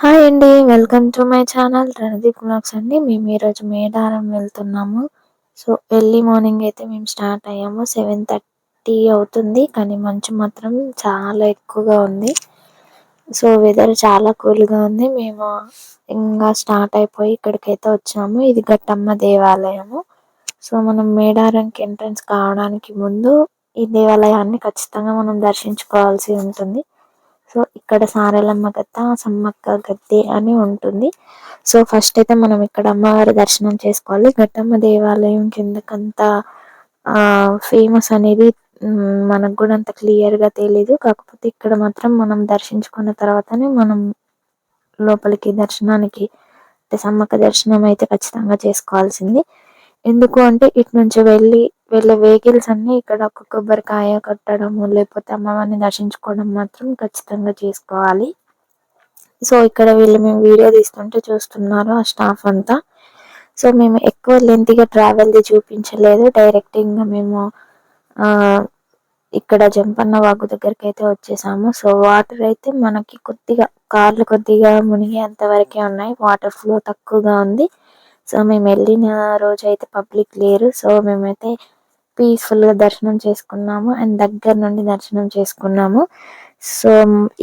Hi అండి welcome to my channel Randeep blogs అండి. మేము ఈరోజు మేడారం వెళ్తున్నాము. సో ఎర్లీ మార్నింగ్ అయితే మేము స్టార్ట్ అయ్యాము. సెవెన్ థర్టీ అవుతుంది కానీ మంచు మాత్రం చాలా ఎక్కువగా ఉంది. సో వెదర్ చాలా కూల్గా ఉంది. మేము ఇంకా స్టార్ట్ అయిపోయి ఇక్కడికైతే వచ్చాము. ఇది గట్టమ్మ దేవాలయము. సో మనం మేడారంకి ఎంట్రన్స్ కావడానికి ముందు ఈ దేవాలయాన్ని ఖచ్చితంగా మనం దర్శించుకోవాల్సి ఉంటుంది. సో ఇక్కడ సారలమ్మ గద్ద సమ్మక్క గద్దె అని ఉంటుంది. సో ఫస్ట్ అయితే మనం ఇక్కడ అమ్మవారి దర్శనం చేసుకోవాలి. ఘట్టమ్మ దేవాలయం కిందకంత ఫేమస్ అనేది మనకు కూడా అంత క్లియర్గా తెలియదు కాకపోతే ఇక్కడ మాత్రం మనం దర్శించుకున్న తర్వాతనే మనం లోపలికి దర్శనానికి అంటే సమ్మక్క దర్శనం అయితే ఖచ్చితంగా చేసుకోవాల్సింది. ఎందుకు అంటే ఇటు నుంచి వెళ్ళి వెళ్ళే వెహికల్స్ అన్ని ఇక్కడ ఒక కొబ్బరికాయ కొట్టడము లేకపోతే అమ్మవారిని దర్శించుకోవడం మాత్రం ఖచ్చితంగా చేసుకోవాలి. సో ఇక్కడ వీళ్ళు మేము వీడియో తీస్తుంటే చూస్తున్నారు ఆ స్టాఫ్ అంతా. సో మేము ఎక్కువ లెంత్గా ట్రావెల్ది చూపించలేదు. డైరెక్ట్ ఇంకా మేము ఇక్కడ జంపన్న వాగు దగ్గరికి అయితే వచ్చేసాము. సో వాటర్ అయితే మనకి కొద్దిగా కార్లు కొద్దిగా మునిగేంత వరకే ఉన్నాయి. వాటర్ ఫ్లో తక్కువగా ఉంది. సో మేము వెళ్ళిన రోజు అయితే పబ్లిక్ లేరు. సో మేమైతే పీస్ఫుల్గా దర్శనం చేసుకున్నాము. అండ్ దగ్గర నుండి దర్శనం చేసుకున్నాము. సో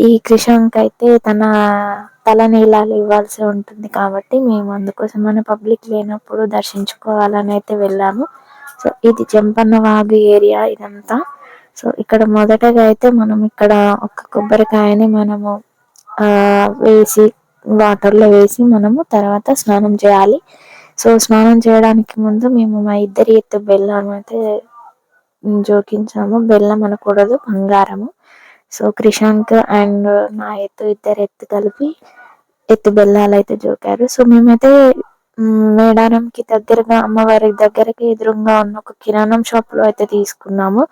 ఈ క్రిషాంక్ అయితే తన తల నీలాలు ఇవ్వాల్సి ఉంటుంది కాబట్టి మేము అందుకోసం మన పబ్లిక్ లేనప్పుడు దర్శించుకోవాలని అయితే వెళ్ళాము. సో ఇది చెంపన్న వాగు ఏరియా ఇదంతా. సో ఇక్కడ మొదటగా అయితే మనం ఇక్కడ ఒక కొబ్బరికాయని మనము ఆ వేసి వాటర్లో వేసి మనము తర్వాత స్నానం చేయాలి. సో స్నానం చేయడానికి ముందు మేము మా ఇద్దరి ఎత్తు బెల్లం అయితే జోకించాము. బెల్లం అనకూడదు బంగారము. సో క్రిషాంత్ అండ్ నా ఎత్తు ఇద్దరు ఎత్తు కలిపి ఎత్తు బెల్లాలు అయితే జోకారు. సో మేమైతే మేడారంకి దగ్గరగా అమ్మవారి దగ్గరకి ఎదురుగా ఉన్న ఒక కిరాణం షాప్లో అయితే తీసుకున్నాము.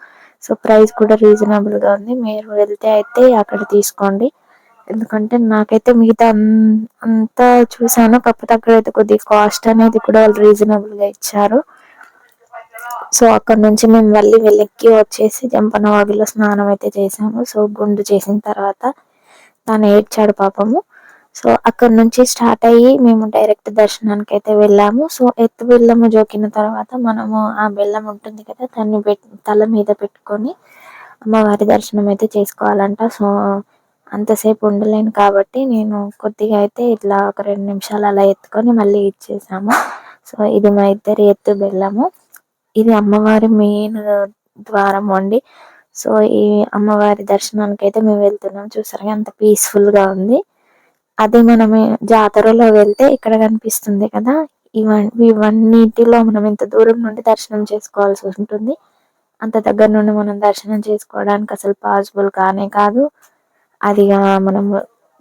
సో ప్రైస్ కూడా రీజనబుల్గా ఉంది. మీరు వెళ్తే అయితే అక్కడ తీసుకోండి. ఎందుకంటే నాకైతే మిగతా అంతా చూసాను కాకపోతే అక్కడ అయితే కొద్దిగా కాస్ట్ అనేది కూడా వాళ్ళు రీజనబుల్గా ఇచ్చారు. సో అక్కడ నుంచి మేము మళ్ళీ వెళ్ళెక్కి వచ్చేసి జంపన వాగులో స్నానం అయితే చేసాము సో గుండు చేసిన తర్వాత తను ఏడ్చాడు పాపము. సో అక్కడ నుంచి స్టార్ట్ అయ్యి మేము డైరెక్ట్ దర్శనానికి అయితే వెళ్ళాము. సో ఎత్తు బెల్లము జోకిన తర్వాత మనము ఆ బెల్లం ఉంటుంది కదా దాన్ని తల మీద పెట్టుకొని అమ్మవారి దర్శనం అయితే చేసుకోవాలంట. సో అంతసేపు ఉండలేను కాబట్టి నేను కొద్దిగా అయితే ఇట్లా ఒక రెండు నిమిషాలు అలా ఎత్తుకొని మళ్ళీ ఇచ్చేసాము. సో ఇది మా ఇద్దరి ఎత్తు బెల్లము. ఇది అమ్మవారి మెయిన్ ద్వారం అండి. సో ఈ అమ్మవారి దర్శనానికి అయితే మేము వెళ్తున్నాం. చూసారుగా అంత పీస్ఫుల్గా ఉంది. అదే మనం జాతరలో వెళ్తే ఇక్కడ కనిపిస్తుంది కదా. ఇవన్నీ ఇవన్నిటిలో మనం ఇంత దూరం నుండి దర్శనం చేసుకోవాల్సి ఉంటుంది. అంత దగ్గర నుండి మనం దర్శనం చేసుకోవడానికి అసలు పాసిబుల్ కానే కాదు. అదిగా మనం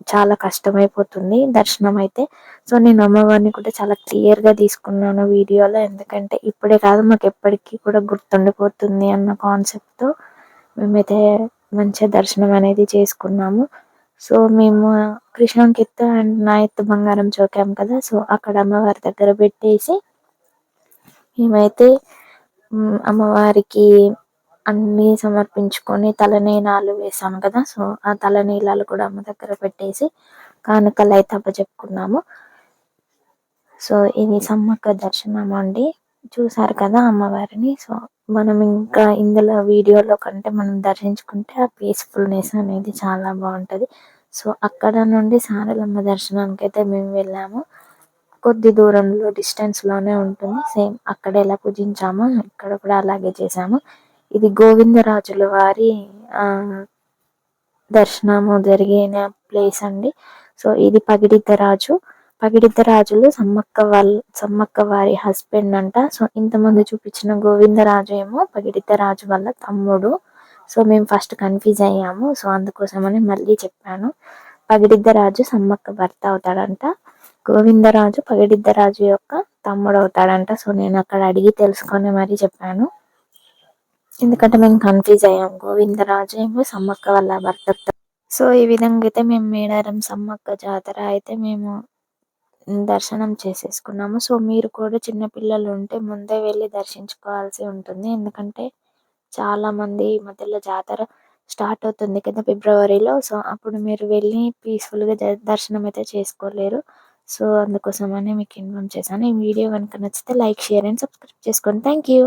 చాలా కష్టమైపోతుంది దర్శనం అయితే సో నేను అమ్మవారిని కూడా చాలా క్లియర్గా తీసుకున్నాను వీడియోలో. ఎందుకంటే ఇప్పుడే కాదు మాకు ఎప్పటికీ కూడా గుర్తుండిపోతుంది అన్న కాన్సెప్ట్తో మేమైతే మంచిగా దర్శనం అనేది చేసుకున్నాము. సో మేము కృష్ణంకెత్త అండ్ నా ఎత్తు బంగారం చోకాం కదా సో అక్కడ అమ్మవారి దగ్గర పెట్టేసి మేమైతే అమ్మవారికి అన్ని సమర్పించుకొని తలనీలాలు వేసాము కదా. సో ఆ తలనీలాలు కూడా అమ్మ దగ్గర పెట్టేసి కానుకలు అయితే అప్పచెప్పుకున్నాము. సో ఇది సమ్మక్క దర్శనం అండి. చూసారు కదా అమ్మవారిని. సో మనం ఇంకా ఇందులో వీడియోలో కంటే మనం దర్శించుకుంటే ఆ పీస్ఫుల్నెస్ అనేది చాలా బాగుంటది. సో అక్కడ నుండి సారలమ్మ దర్శనానికి అయితే మేము వెళ్ళాము. కొద్ది దూరంలో డిస్టెన్స్లోనే ఉంటుంది. సేమ్ అక్కడ ఎలా పూజించామో ఇక్కడ కూడా అలాగే చేసాము ఇది గోవిందరాజుల వారి ఆ దర్శనము జరిగిన ప్లేస్ అండి. సో ఇది పగిడిద్ద రాజు పగిడిద్ద రాజులు సమ్మక్క వాళ్ళ సమ్మక్క వారి హస్బెండ్ అంట. సో ఇంతమంది చూపించిన గోవిందరాజు ఏమో పగిడిద్ద రాజు వాళ్ళ తమ్ముడు. సో మేము ఫస్ట్ కన్ఫ్యూజ్ అయ్యాము. సో అందుకోసమని మళ్ళీ చెప్పాను. పగిడిద్ద రాజు సమ్మక్క భర్త అవుతాడంట. గోవిందరాజు పగిడిద్ద రాజు యొక్క తమ్ముడు అవుతాడంట. సో నేను అక్కడ అడిగి తెలుసుకొని మరీ చెప్పాను. ఎందుకంటే మేము కన్ఫ్యూజ్ అయ్యాం. గోవిందరాజు ఏమో సమ్మక్క వాళ్ళ భర్త సో ఈ విధంగా అయితే మేము మేడారం సమ్మక్క జాతర అయితే మేము దర్శనం చేసేసుకున్నాము. సో మీరు కూడా చిన్నపిల్లలు ఉంటే ముందే వెళ్ళి దర్శించుకోవాల్సి ఉంటుంది. ఎందుకంటే చాలా మంది ఈ మధ్యలో జాతర స్టార్ట్ అవుతుంది కదా ఫిబ్రవరిలో. సో అప్పుడు మీరు వెళ్ళి పీస్ఫుల్గా దర్శనం అయితే చేసుకోలేరు. సో అందుకోసం అని మీకు ఇన్ఫార్మ్ చేశాను. ఈ వీడియో కనుక నచ్చితే లైక్ షేర్ అండ్ సబ్స్క్రైబ్ చేసుకోండి థ్యాంక్ యూ